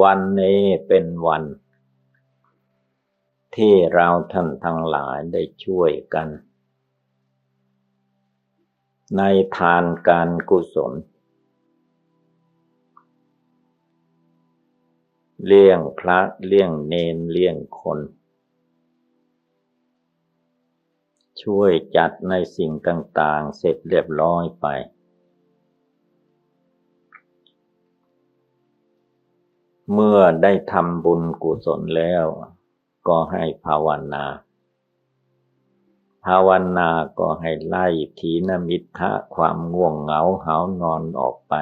วันนี้เป็นวัน ที่เราท่านทั้งหลายได้ช่วยกัน ในทานการกุศล เลี้ยงพระเลี้ยงเนนเลี้ยงคน ช่วยจัดในสิ่งต่าง ๆ เสร็จเรียบร้อยไป เมื่อได้ทำบุญกุศลแล้ว ก็ให้ภาวนา ภาวนาก็ให้ไล่ทีนมิทะความง่วงเหงาหานอนออกไป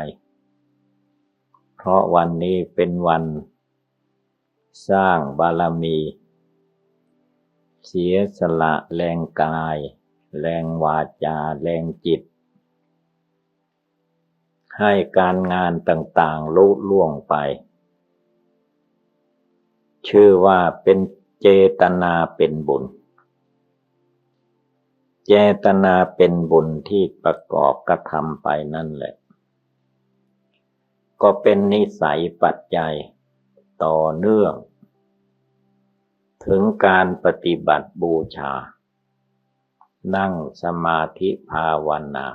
เพราะวันนี้เป็นวัน สร้างบารมี เสียสละแรงกาย แรงวาจา แรงจิต ให้การงานต่างๆลุล่วงไป ชื่อว่าเป็นเจตนาเป็นบุญ เจตนาเป็นบุญที่ประกอบกระทำไปนั่นแหละ ก็เป็นนิสัยปัจจัยต่อเนื่อง ถึงการปฏิบัติบูชา นั่งสมาธิภาวนา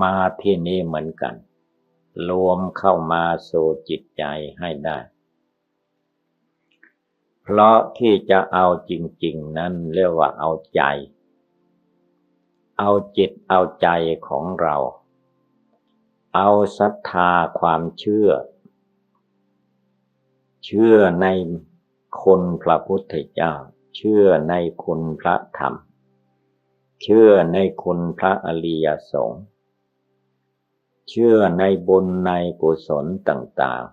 มาที่นี่เหมือนกัน รวมเข้ามาสู่จิตใจให้ได้ เพราะที่จะเอาจริง ๆ นั้นเรียกว่าเอาใจ เอาจิตเอาใจของเรา เอาศรัทธาความเชื่อ เชื่อในคุณพระพุทธเจ้า เชื่อในคุณพระธรรม เชื่อในคุณพระอริยสงฆ์ เชื่อในบุญในกุศลต่างๆ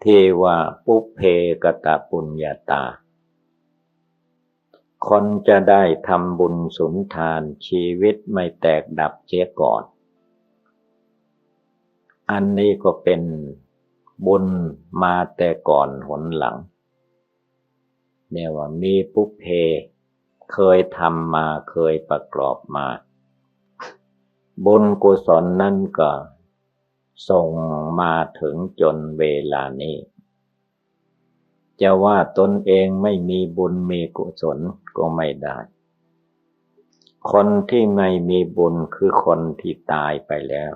เทว่าปุเพกตะปุญญาตา คนจะได้ทำบุญสุนทานชีวิตไม่แตกดับเสียก่อน อันนี้ก็เป็นบุญมาแต่ก่อนหนหลังเนี่ยว่ามีปุเพ เคยทำมาเคยประกอบมา บุญกุศลนั่นก็ส่งมาถึงจนเวลานี้ จะว่าตนเองไม่มีบุญมีกุศลก็ไม่ได้ คนที่ไม่มีบุญคือคนที่ตายไปแล้ว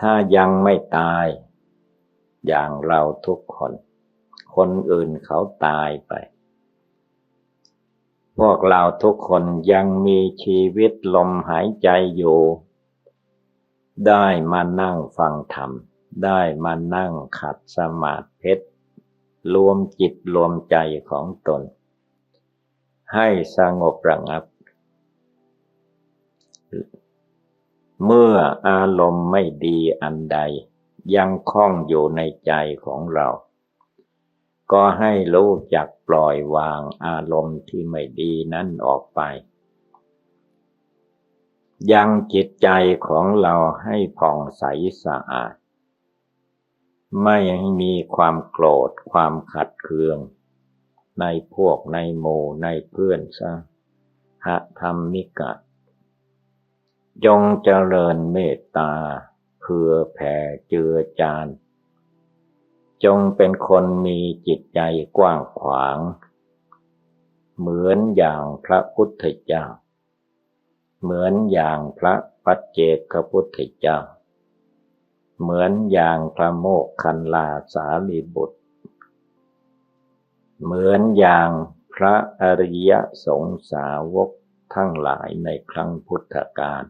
ถ้ายังไม่ตาย อย่างเราทุกคน คนอื่นเขาตายไป พวกเราทุกคนยังมีชีวิตลมหายใจอยู่ ได้มานั่งฟังธรรม ได้มานั่งขัดสมาธิรวมจิตรวมใจของตน ให้สงบระงับ เมื่ออารมณ์ไม่ดีอันใด ยังคล้องอยู่ในใจของเรา ก็ให้รู้จักปล่อยวางอารมณ์ที่ไม่ดีนั้นออกไป ยังจิตใจของเราให้ผ่องใสสะอาด ไม่ให้มีความโกรธความขัดเคือง ในพวกในโมในเพื่อนซะหะธรรมิกะจงเจริญเมตตาเพื่อแผ่เจือจาน จงเป็นคนมีจิตใจกว้างขวาง เหมือนอย่างพระพุทธเจ้า เหมือนอย่างพระปัจเจกพุทธเจ้า เหมือนอย่างพระโมกขันลาสาลีบุตร เหมือนอย่างพระอริยสงสาวกทั้งหลายในครั้งพุทธกาล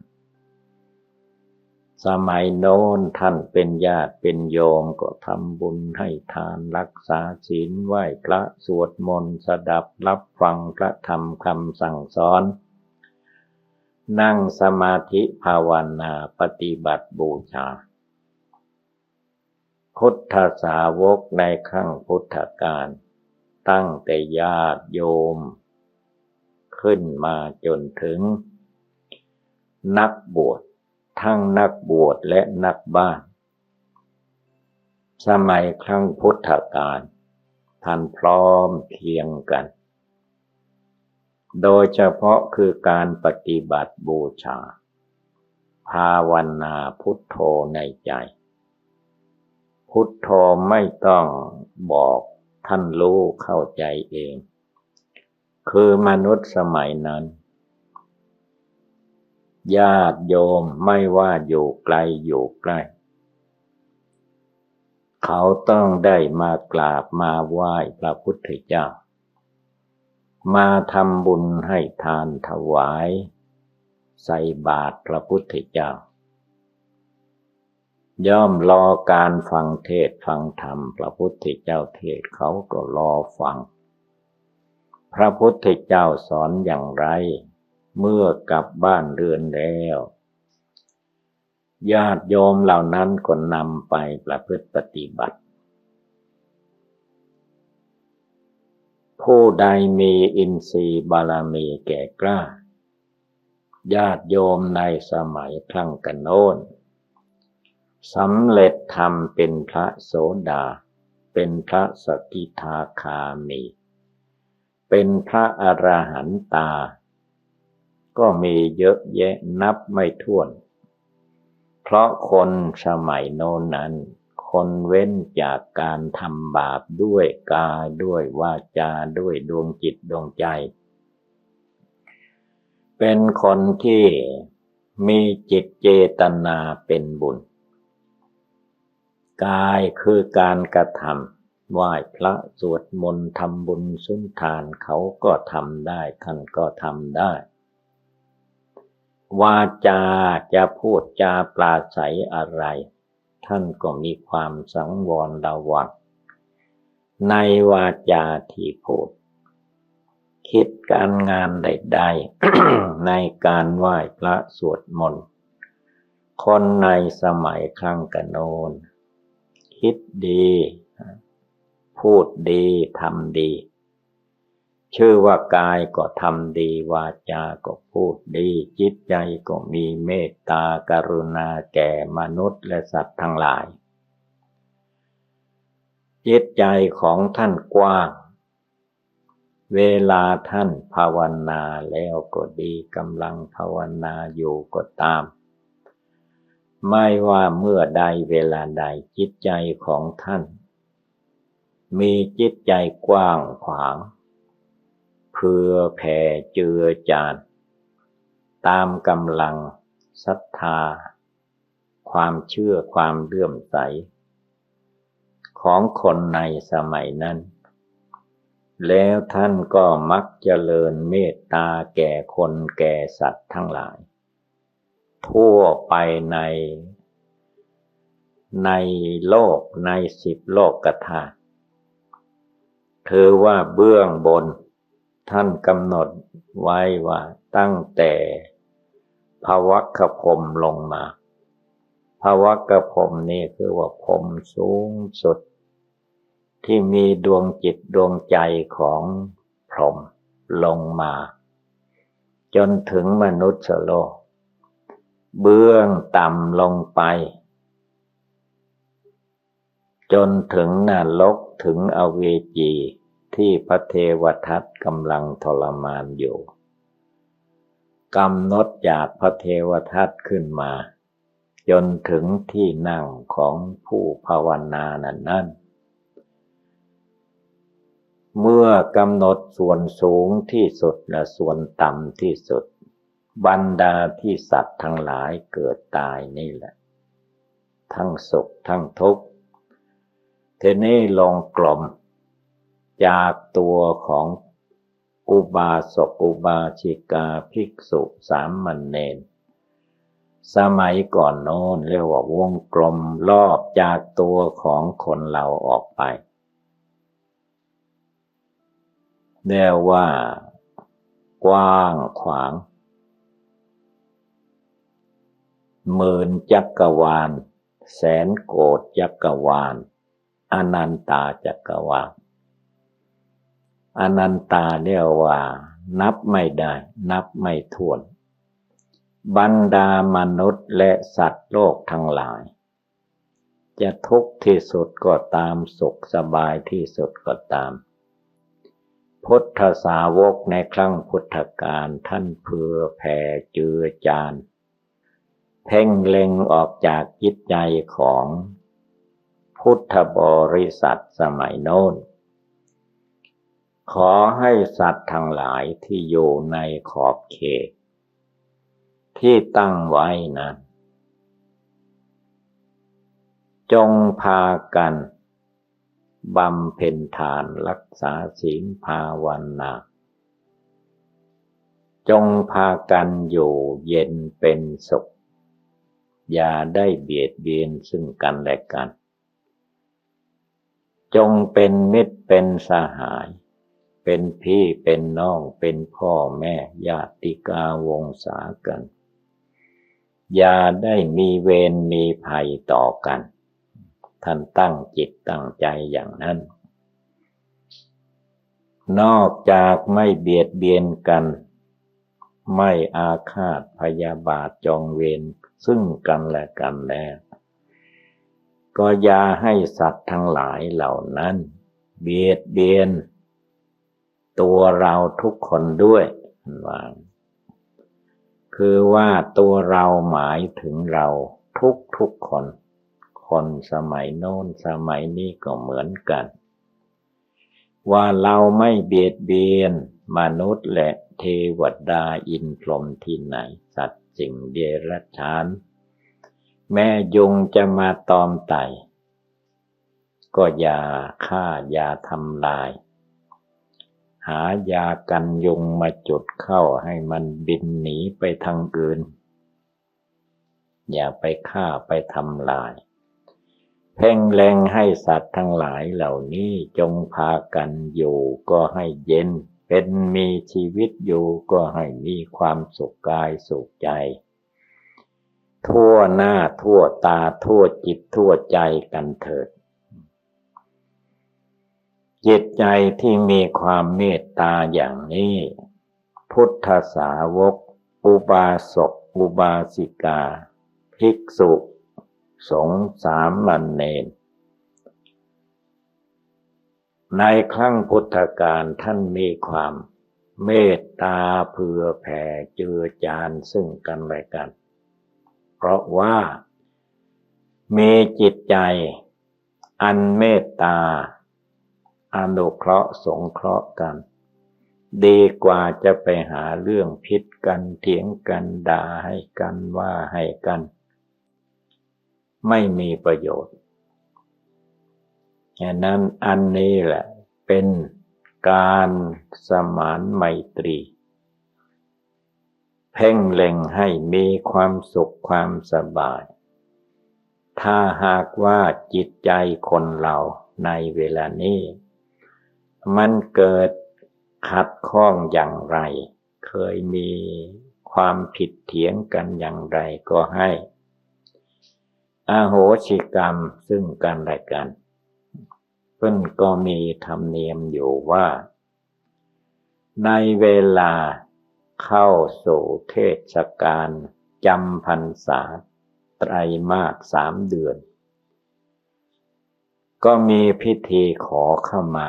สมัยโน้นท่านเป็นญาติเป็นโยมก็ทำบุญให้ทานรักษาศีลไหว้พระสวดมนต์สดับรับฟังพระธรรมคำสั่งสอน นั่งสมาธิภาวนาปฏิบัติบูชา พุทธสาวกในขั้งพุทธกาลตั้งแต่ญาติโยม ขึ้นมาจนถึง นักบวช ทั้งนักบวชและนักบ้าน สมัยครั้งพุทธกาลท่านพร้อมเพียงกัน โดยเฉพาะคือการปฏิบัติบูชา ภาวนาพุทโธในใจ พุทโธไม่ต้องบอกท่านรู้เข้าใจเอง คือมนุษย์สมัยนั้น ญาติโยมไม่ว่าอยู่ไกลอยู่ใกล้ เขาต้องได้มากราบมาไหว้พระพุทธเจ้า มาทำบุญให้ทานถวาย ใส่บาตรพระพุทธเจ้า ย่อมรอการฟังเทศฟังธรรมพระพุทธเจ้าเทศเขาก็รอฟัง พระพุทธเจ้าสอนอย่างไร เมื่อกลับบ้านเรือนแล้ว ญาติโยมเหล่านั้นก็นำไปประพฤติปฏิบัติ ผู้ใดมีอินทรีย์บารมีแก่กล้า ญาติโยมในสมัยครั้งกันโน้นสำเร็จธรรมเป็นพระโสดา เป็นพระสกิทาคามี เป็นพระอรหันตา ก็มีเยอะแยะนับไม่ถ้วน เพราะคนสมัยโน้นนั้น คนเว้นจากการทำบาปด้วยกายด้วยวาจาด้วยดวงจิตดวงใจ เป็นคนที่มีจิตเจตนาเป็นบุญ กายคือการกระทำไหว้พระสวดมนต์ทำบุญสุนทานเขาก็ทำได้ ท่านก็ทำได้ วาจาจะพูดจาปลาใสอะไร ท่านก็มีความสังวรระวังในวาจาที่พูด คิดการงานใดๆ ในการไหว้พระสวดมนต์คนในสมัยครั้งกันโนน คิดดี พูดดี ทำดี ชื่อว่ากายก็ทำดี วาจาก็พูดดี จิตใจก็มีเมตตากรุณาแก่มนุษย์และสัตว์ทั้งหลาย จิตใจของท่านกว้าง เวลาท่านภาวนาแล้วก็ดีกำลังภาวนาอยู่ก็ตาม ไม่ว่าเมื่อใดเวลาใดจิตใจของท่าน มีจิตใจกว้างขวาง เพื่อแผ่เจือจานตามกำลังศรัทธา ความเชื่อความเลื่อมใส ของคนในสมัยนั้น แล้วท่านก็มักเจริญเมตตาแก่คนแก่สัตว์ทั้งหลาย ทั่วไปใน ในโลกในสิบโลกกถาถือว่าเบื้องบน ท่านกำหนดไว้ว่าตั้งแต่ภวัคพมลงมาภวัคพมนี่คือว่าพมสูงสุด ที่มีดวงจิตดวงใจของพรหมลงมา จนถึงมนุษย์โลก เบื้องต่ำลงไป จนถึงนรกถึงอเวจี ที่พระเทวทัตกำลังทรมานอยู่กำหนดจากพระเทวทัตขึ้นมา จนถึงที่นั่งของผู้ภาวนานั้นนั่นเมื่อกำหนดส่วนสูงที่สุดและส่วนต่ำที่สุด บรรดาที่สัตว์ทั้งหลายเกิดตายนี่แหละ ทั้งสุขทั้งทุกข์เทนี้ลงกลม จากตัวของอุบาสกอุบาชิกาภิกษุสามมันเนนสมัยก่อนโน้นเรียกว่าวงกลมรอบจากตัวของคนเราออกไปเรียกว่า กว้างขวางหมื่นจักรวาล แสนโกดจักรวาล อนันตาจักรวาล อนันตาเรียกว่า นับไม่ได้ นับไม่ถ้วน บรรดามนุษย์และสัตว์โลกทั้งหลาย จะทุกข์ที่สุดก็ตามสุขสบายที่สุดก็ตาม พุทธสาวกในครั้งพุทธกาลท่านเพื่อแผ่เจือจานเพ่งเล็งออกจากจิตใจของพุทธบริษัทสมัยโน้น ขอให้สัตว์ทั้งหลายที่อยู่ในขอบเขต ที่ตั้งไว้นะจงพากันบำเพ็ญทานรักษาศีลภาวนาจงพากันอยู่เย็นเป็นสุข อย่าได้เบียดเบียนซึ่งกันและกัน จงเป็นมิตรเป็นสหาย เป็นพี่เป็นน้องเป็นพ่อแม่ญาติกาวงศากัน อย่าได้มีเวรมีภัยต่อกัน ท่านตั้งจิตตั้งใจอย่างนั้น นอกจากไม่เบียดเบียนกัน ไม่อาฆาตพยาบาทจองเวรซึ่งกันและกันแล้วก็อย่าให้สัตว์ทั้งหลายเหล่านั้น เบียดเบียน ตัวเราทุกคนด้วยวางคือว่าตัวเราหมายถึงเราทุกทุกคน คนสมัยโน้นสมัยนี้ก็เหมือนกัน ว่าเราไม่เบียดเบียนมนุษย์และเทวดาอินพรหมที่ไหน สัตว์สิ่งเดรัจฉาน แม่ยุงจะมาตอมไตก็อย่าฆ่าอย่าทำลาย หายากันยุงมาจุดเข้าให้มันบินหนีไปทางอื่น อย่าไปฆ่าไปทำลาย เพ่งแรงให้สัตว์ทั้งหลายเหล่านี้จงพากันอยู่ก็ให้เย็น เป็นมีชีวิตอยู่ก็ให้มีความสุขกายสุขใจ ทั่วหน้าทั่วตาทั่วจิตทั่วใจกันเถิด จิตใจที่มีความเมตตาอย่างนี้ พุทธสาวก อุบาสก อุบาสิกา ภิกษุ สงสามมันเนนในครั้งพุทธกาลท่านมีความเมตตาเผื่อแผ่เจือจานซึ่งกันและกัน เพราะว่ามีจิตใจอันเมตตา อนุเคราะห์สงเคราะห์กัน ดีกว่าจะไปหาเรื่องพิษกันเถียงกันด่าให้กันว่าให้กัน ไม่มีประโยชน์ฉะนั้นอันนี้แหละเป็นการสมานไมตรี เพ่งเล็งให้มีความสุขความสบาย ถ้าหากว่าจิตใจคนเราในเวลานี้ มันเกิดขัดข้องอย่างไร เคยมีความผิดเถียงกันอย่างไรก็ให้อโหสิกรรมซึ่งกันและกันเพิ่นก็มีธรรมเนียมอยู่ว่า ในเวลาเข้าสู่เทศกาลจำพรรษาไตรมาสสามเดือน ก็มีพิธีขอเข้ามา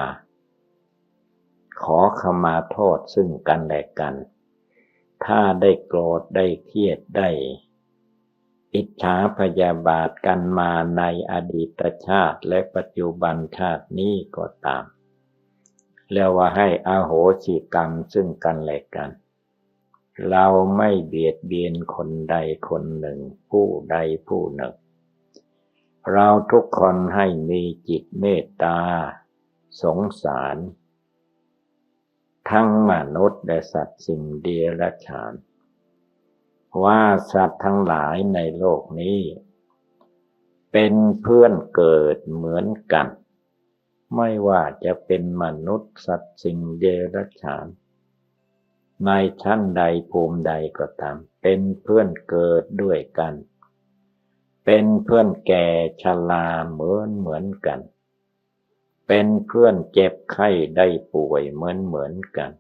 ขอขมาโทษซึ่งกันและกัน ถ้าได้โกรธได้เครียดได้ อิจฉาพยาบาทกันมาในอดีตชาติและปัจจุบันชาตินี้ก็ตามเรียกว่าให้อาโหสิกรรมซึ่งกันและกัน เราไม่เบียดเบียนคนใดคนหนึ่ง ผู้ใดผู้หนึ่ง เราทุกคนให้มีจิตเมตตา สงสาร ทั้งมนุษย์และสัตว์สิ่งเดียรฉาน ว่าสัตว์ทั้งหลายในโลกนี้ เป็นเพื่อนเกิดเหมือนกัน ไม่ว่าจะเป็นมนุษย์สัตว์สิ่งเดรัจฉาน ในชั้นใดภูมิใดก็ตาม เป็นเพื่อนเกิดด้วยกัน เป็นเพื่อนแก่ชราเหมือนเหมือนกัน เป็นเพื่อนเจ็บไข้ได้ป่วยเหมือนเหมือนกัน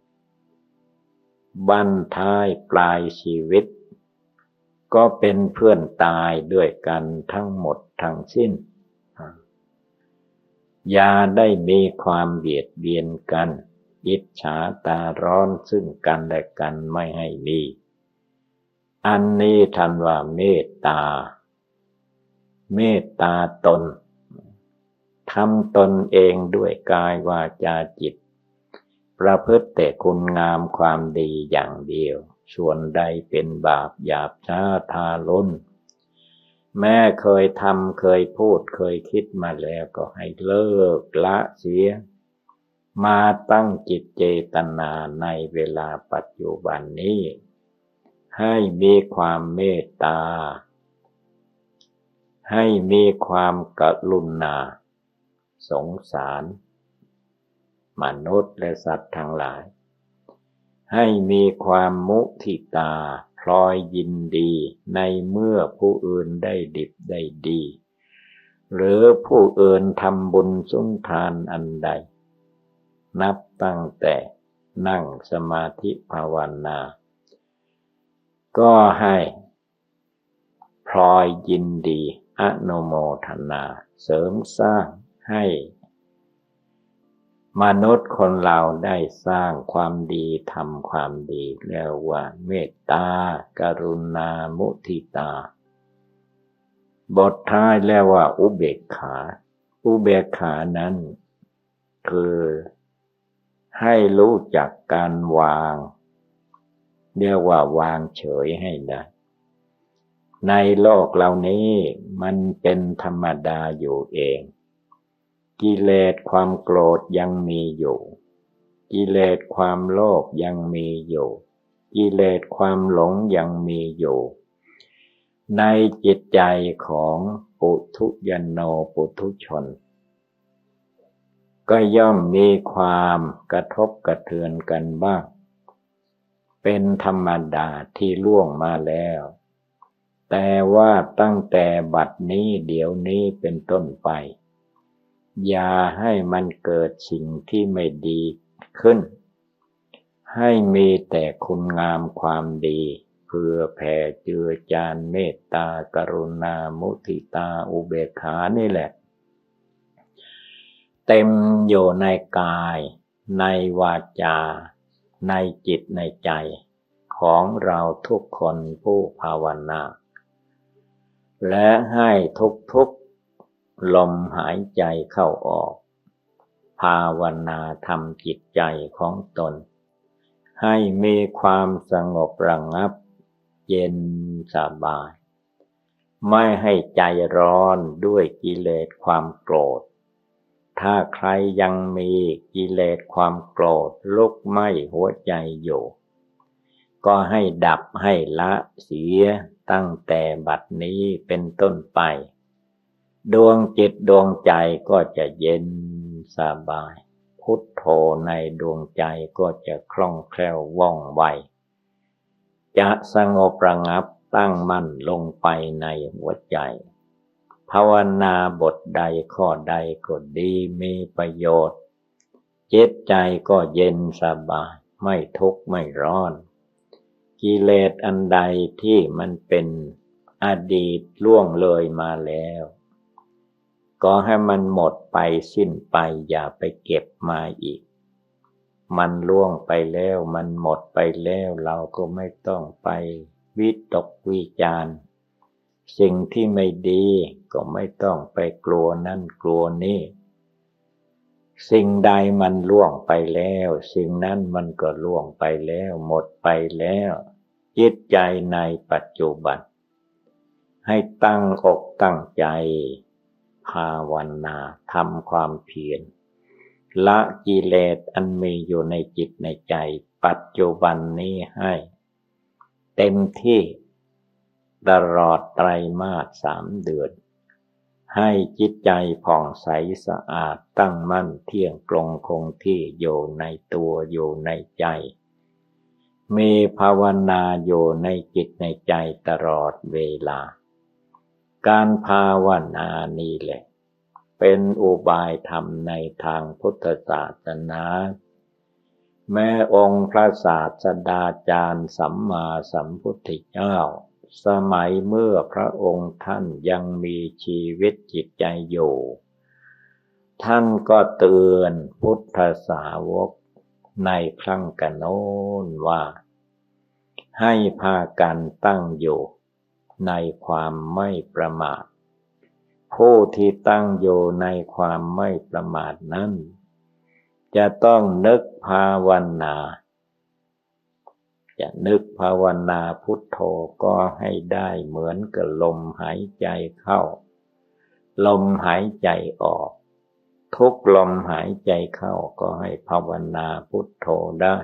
บั้นท้ายปลายชีวิต ก็เป็นเพื่อนตายด้วยกันทั้งหมดทั้งสิ้น อย่าได้มีความเบียดเบียนกัน อิจฉาตาร้อนซึ่งกันและกันไม่ให้มีอันนี้ทันว่าเมตตา เมตตาตน ทำตนเองด้วยกายวาจาจิต ประพฤติแต่คุณงามความดีอย่างเดียว ส่วนใดเป็นบาปหยาบช้าทาล้น แม่เคยทำเคยพูดเคยคิดมาแล้วก็ให้เลิกละเสีย มาตั้งจิตเจตนาในเวลาปัจจุบันนี้ ให้มีความเมตตาให้มีความกรุณา สงสาร มนุษย์และสัตว์ทั้งหลาย ให้มีความมุทิตาพลอยยินดีในเมื่อผู้อื่นได้ดิบได้ดี หรือผู้อื่นทำบุญสุนทานอันใด นับตั้งแต่นั่งสมาธิภาวนา ก็ให้พลอยยินดี อนุโมทนา เสริมสร้าง ให้ มนุษย์คนเราได้สร้างความดีทำความดีเรียกว่าเมตตาการุณามุทิตา บทท้ายเรียกว่า อุเบกขา อุเบกขานั้น คือให้รู้จักการวาง เรียกว่าวางเฉยให้ได้ในโลกเหล่านี้มันเป็นธรรมดาอยู่เอง กิเลสความโกรธยังมีอยู่ กิเลสความโลภยังมีอยู่ กิเลสความหลงยังมีอยู่ ในจิตใจของปุถุยนโนปุถุชน ก็ย่อมมีความกระทบกระเทือนกันบ้าง เป็นธรรมดาที่ล่วงมาแล้ว แต่ว่าตั้งแต่บัดนี้เดี๋ยวนี้เป็นต้นไป อย่าให้มันเกิดสิ่งที่ไม่ดีขึ้น ให้มีแต่คุณงามความดีเพื่อแผ่เจือจานเมตตากรุณามุทิตาอุเบกขานี่แหละ เต็มอยู่ในกาย ในวาจา ในจิตในใจ ของเราทุกคนผู้ภาวนาและให้ทุกๆ ลมหายใจเข้าออก ภาวนาทำจิตใจของตน ให้มีความสงบระงับ เย็นสบาย ไม่ให้ใจร้อนด้วยกิเลสความโกรธ ถ้าใครยังมีกิเลสความโกรธลุกไหม้หัวใจอยู่ก็ให้ดับให้ละเสียตั้งแต่บัดนี้เป็นต้นไป ดวงจิตดวงใจก็จะเย็นสบาย พุทโธในดวงใจก็จะคล่องแคล่วว่องไว จะสงบระงับตั้งมั่นลงไปในหัวใจ ภาวนาบทใดข้อใดก็ดีมีประโยชน์ เจิตใจก็เย็นสบาย ไม่ทุกข์ไม่ร้อน กิเลสอันใดที่มันเป็นอดีตล่วงเลยมาแล้ว ก็ให้มันหมดไปสิ้นไปอย่าไปเก็บมาอีก มันล่วงไปแล้วมันหมดไปแล้วเราก็ไม่ต้องไปวิตกวิจารสิ่งที่ไม่ดีก็ไม่ต้องไปกลัวนั่นกลัวนี่ สิ่งใดมันล่วงไปแล้ว สิ่งนั้นมันก็ล่วงไปแล้ว หมดไปแล้วจิตใจในปัจจุบัน ให้ตั้งอกตั้งใจ ภาวนาทำความเพียรละกิเลสอันมีอยู่ในจิตในใจ ปัจจุบันนี้ให้ เต็มที่ตลอดไตรมาสสามเดือน ให้จิตใจผ่องใสสะอาดตั้งมั่นเที่ยงตรงคงที่อยู่ในตัวอยู่ในใจ มีภาวนาอยู่ในจิตในใจตลอดเวลา การภาวนานี่แหละ เป็นอุบายธรรมในทางพุทธศาสนา แม้องค์พระศาสดาจารย์สัมมาสัมพุทธเจ้า สมัยเมื่อพระองค์ท่านยังมีชีวิตจิตใจอยู่ ท่านก็เตือนพุทธสาวกในครั้งกันโน้นว่า ให้พากันตั้งอยู่ ในความไม่ประมาท ผู้ที่ตั้งอยู่ในความไม่ประมาทนั้น จะต้องนึกภาวนา จะนึกภาวนาพุทโธก็ให้ได้เหมือนกับลมหายใจเข้า ลมหายใจออก ทุกลมหายใจเข้าก็ให้ภาวนาพุทโธได้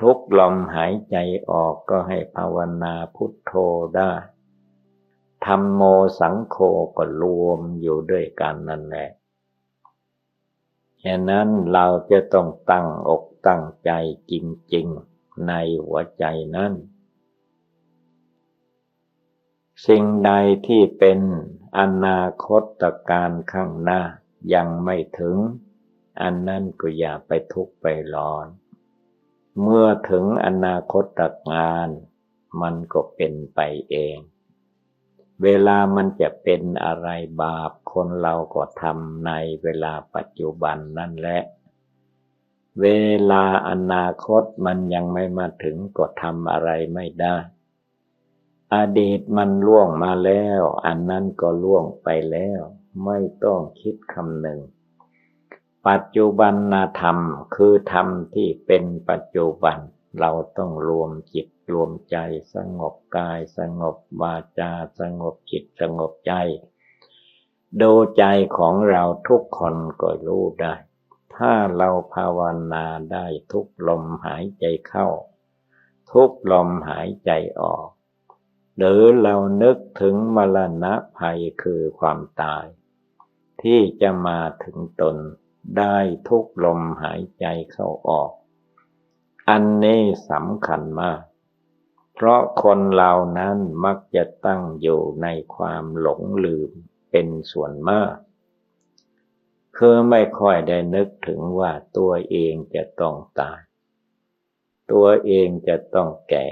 ทุกลมหายใจออกก็ให้ภาวนาพุทโธได้ธรรมโมสังโฆก็รวมอยู่ด้วยกันนั่นแหละฉะนั้นเราจะต้องตั้งอกตั้งใจจริง ๆ ในหัวใจนั้น สิ่งใดที่เป็นอนาคตการข้างหน้ายังไม่ถึง อันนั้นก็อย่าไปทุกข์ไปร้อน เมื่อถึงอนาคตงาน มันก็เป็นไปเอง เวลามันจะเป็นอะไรบาปคนเราก็ทำในเวลาปัจจุบันนั่นแหละ เวลาอนาคตมันยังไม่มาถึงก็ทำอะไรไม่ได้ อดีตมันล่วงมาแล้ว อันนั้นก็ล่วงไปแล้ว ไม่ต้องคิดคำหนึ่ง ปัจจุบันธรรมคือธรรมที่เป็นปัจจุบัน เราต้องรวมจิตรวมใจสงบกายสงบวาจาสงบจิตสงบใจ ดูใจของเราทุกคนก็รู้ได้ ถ้าเราภาวนาได้ทุกลมหายใจเข้า ทุกลมหายใจออก หรือเรานึกถึงมรณะภัยคือความตาย ที่จะมาถึงตน ได้ทุกลมหายใจเข้าออก อันนี้สำคัญมาก เพราะคนเหล่านั้นมักจะตั้งอยู่ในความหลงลืมเป็นส่วนมากคือไม่ค่อยได้นึกถึงว่าตัวเองจะต้องตาย ตัวเองจะต้องแก่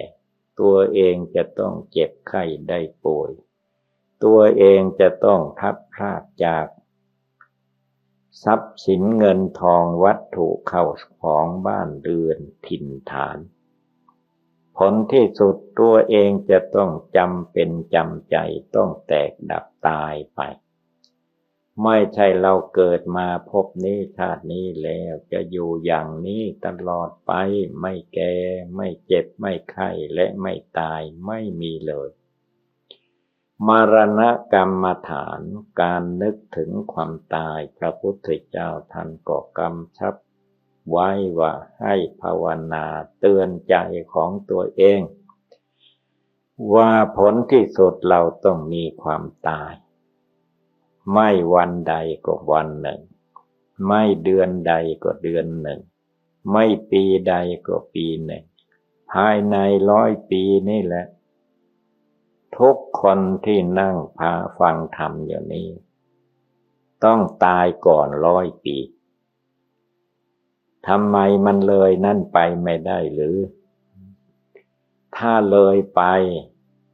ตัวเองจะต้องเจ็บไข้ได้ป่วย ตัวเองจะต้องทับพลาดจาก ทรัพย์สินเงินทองวัตถุเข้าของบ้านเรือนถิ่นฐาน ผลที่สุดตัวเองจะต้องจำเป็นจำใจต้องแตกดับตายไป ไม่ใช่เราเกิดมาพบนี้ชาตินี้แล้วจะอยู่อย่างนี้ตลอดไปไม่แก่ไม่เจ็บไม่ไข้และไม่ตายไม่มีเลย มรณกรรมฐานการนึกถึงความตายพระพุทธเจ้าท่านก็กำชับไว้ว่าให้ภาวนาเตือนใจของตัวเอง ว่าผลที่สุดเราต้องมีความตาย ไม่วันใดก็วันหนึ่ง ไม่เดือนใดก็เดือนหนึ่ง ไม่ปีใดก็ปีหนึ่ง ภายในร้อยปีนี่แหละ ทุกคนที่นั่งพาฟังธรรมอยู่นี้ ต้องตายก่อนร้อยปีทำไมมันเลยนั่นไปไม่ได้หรือ ถ้าเลยไป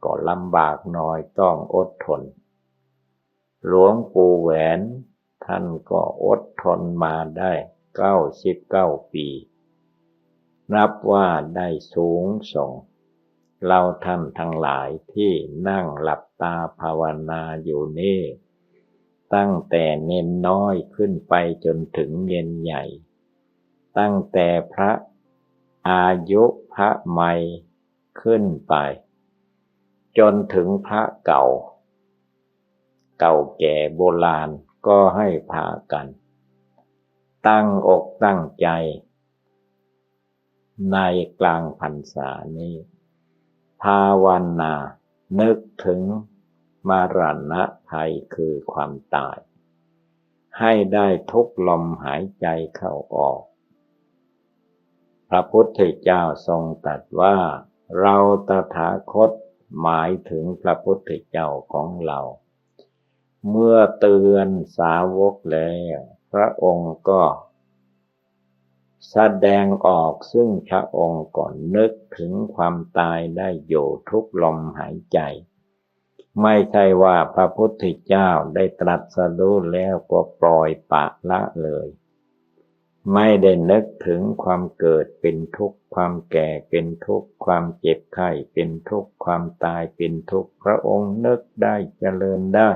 ก็ลำบากหน่อยต้องอดทน หลวงปู่แหวนท่านก็อดทนมาได้เก้าสิบเก้าปี นับว่าได้สูงส่ง เราท่านทั้งหลายที่นั่งหลับตาภาวนาอยู่นี่ ตั้งแต่เน้นน้อยขึ้นไปจนถึงเย็นใหญ่ ตั้งแต่พระอายุพระใหม่ขึ้นไป จนถึงพระเก่า เก่าแก่โบราณก็ให้พากัน ตั้งอกตั้งใจ ในกลางพรรษานี้ ภาวนา นึกถึงมรณะภัยคือความตาย ให้ได้ทุกลมหายใจเข้าออก พระพุทธเจ้าทรงตรัสว่า เราตถาคตหมายถึงพระพุทธเจ้าของเรา เมื่อเตือนสาวกแล้ว พระองค์ก็ แสดงออกซึ่งพระองค์ก่อนนึกถึงความตายได้อยู่ทุกลมหายใจ ไม่ใช่ว่าพระพุทธเจ้าได้ตรัสรู้แล้วก็ปล่อยปะละเลย ไม่ได้นึกถึงความเกิดเป็นทุกข์ความแก่เป็นทุกข์ความเจ็บไข้เป็นทุกข์ความตายเป็นทุกข์พระองค์นึกได้เจริญได้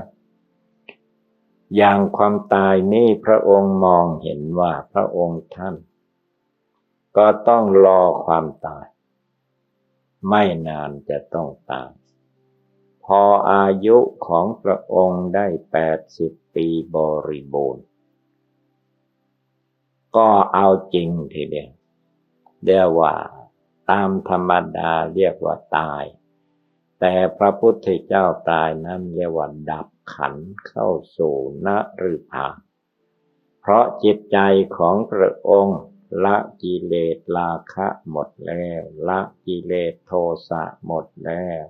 อย่างความตายนี่พระองค์มองเห็นว่าพระองค์ท่าน ก็ต้องรอความตาย ไม่นานจะต้องตาย พออายุของพระองค์ได้แปดสิบปีบริบูรณ์ ก็เอาจริงทีเดียวเรียกว่า ตามธรรมดาเรียกว่าตาย แต่พระพุทธเจ้าตายนั้นเรียกว่าดับขันเข้าสู่นฤพาเพราะจิตใจของพระองค์ ละกิเลสราคะหมดแล้ว ละกิเลสโทสะหมดแล้ว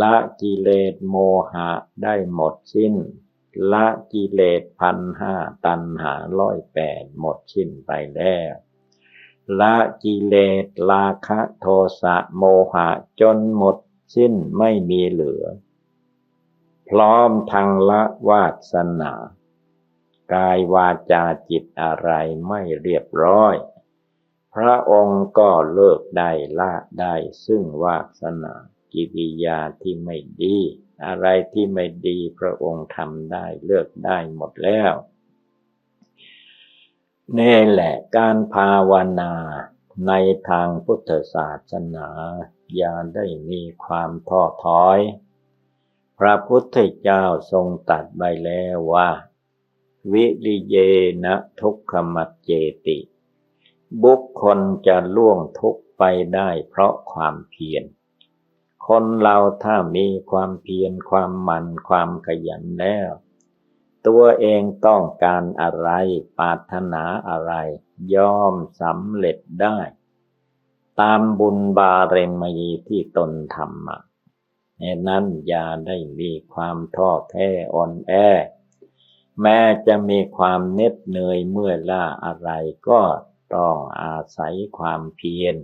ละกิเลสโมหะได้หมดสิ้น ละกิเลสพันห้าตันหาร้อยแปดหมดสิ้นไปแล้วละกิเลสราคะโทสะโมหะจนหมดสิ้นไม่มีเหลือ พร้อมทางละวาสนา กายวาจาจิตอะไรไม่เรียบร้อย พระองค์ก็เลิกได้ละได้ซึ่งวาสนากิริยาที่ไม่ดี อะไรที่ไม่ดีพระองค์ทำได้เลือกได้หมดแล้วนี่แหละการภาวนาในทางพุทธศาสนา อย่าได้มีความท้อถอย พระพุทธเจ้าทรงตัดไว้แล้วว่า วิริเยนะทุกขมัจเจติ บุคคลจะล่วงทุกไปได้เพราะความเพียร คนเราถ้ามีความเพียรความหมั่นความขยันแล้ว ตัวเองต้องการอะไรปรารถนาอะไร ย่อมสำเร็จได้ ตามบุญบารมีที่ตนทำมาในนั้นอย่าได้มีความท้อแท้อ่อนแอ แม้จะมีความเน็ดเหนื่อยเมื่อล่าอะไรก็ต้องอาศัยความเพียร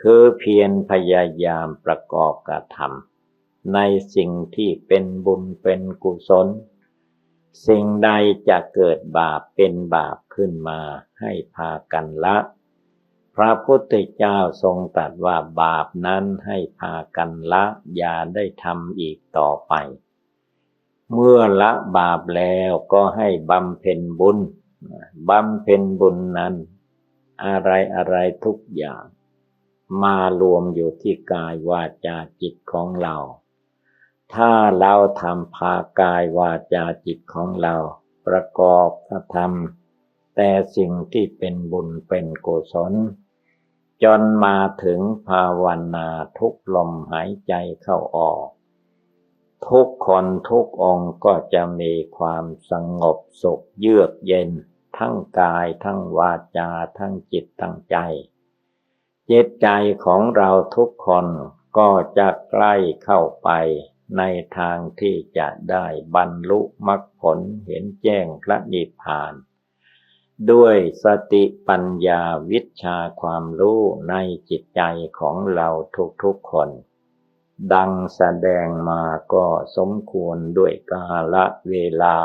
คือเพียรพยายามประกอบกระทำในสิ่งที่เป็นบุญเป็นกุศล สิ่งใดจะเกิดบาปเป็นบาปขึ้นมาให้พากันละ พระพุทธเจ้าทรงตรัสว่าบาปนั้นให้พากันละอย่าได้ทำอีกต่อไป เมื่อละบาปแล้วก็ให้บำเพ็ญบุญบำเพ็ญบุญนั้น อะไรอะไรทุกอย่าง มารวมอยู่ที่กายวาจาจิตของเรา ถ้าเราทำพากายวาจาจิตของเรา ประกอบกระทำแต่สิ่งที่เป็นบุญเป็นกุศลจนมาถึงภาวนาทุกลมหายใจเข้าออก ทุกคนทุกองก็จะมีความสงบสุขเยือกเย็น ทั้งกายทั้งวาจาทั้งจิตทั้งใจ จิตใจของเราทุกคนก็จะใกล้เข้าไปในทางที่จะได้บรรลุมรรคผลเห็นแจ้งพระนิพพาน ด้วยสติปัญญาวิชาความรู้ในจิตใจของเราทุกๆคน ดังแสดงมาก็สมควรด้วยกาละเวลา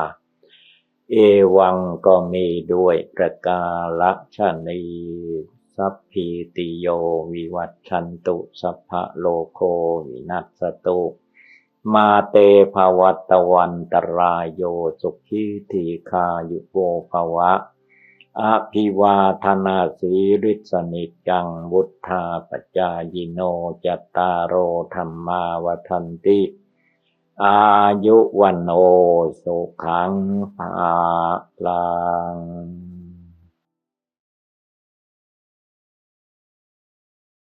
เอวังก็มีด้วยประกาละชนีสัพพีติโยวิวัตชันตุสัพพะโลโควินัสตุมาเตภวัตวันตรายโยสุขีทีคายุโกภวะ อภิวาธนาสีริสนิจังวุธาปจายโนจตารโอธรรมาวทันติ อายุวันโอสุขังภาลัง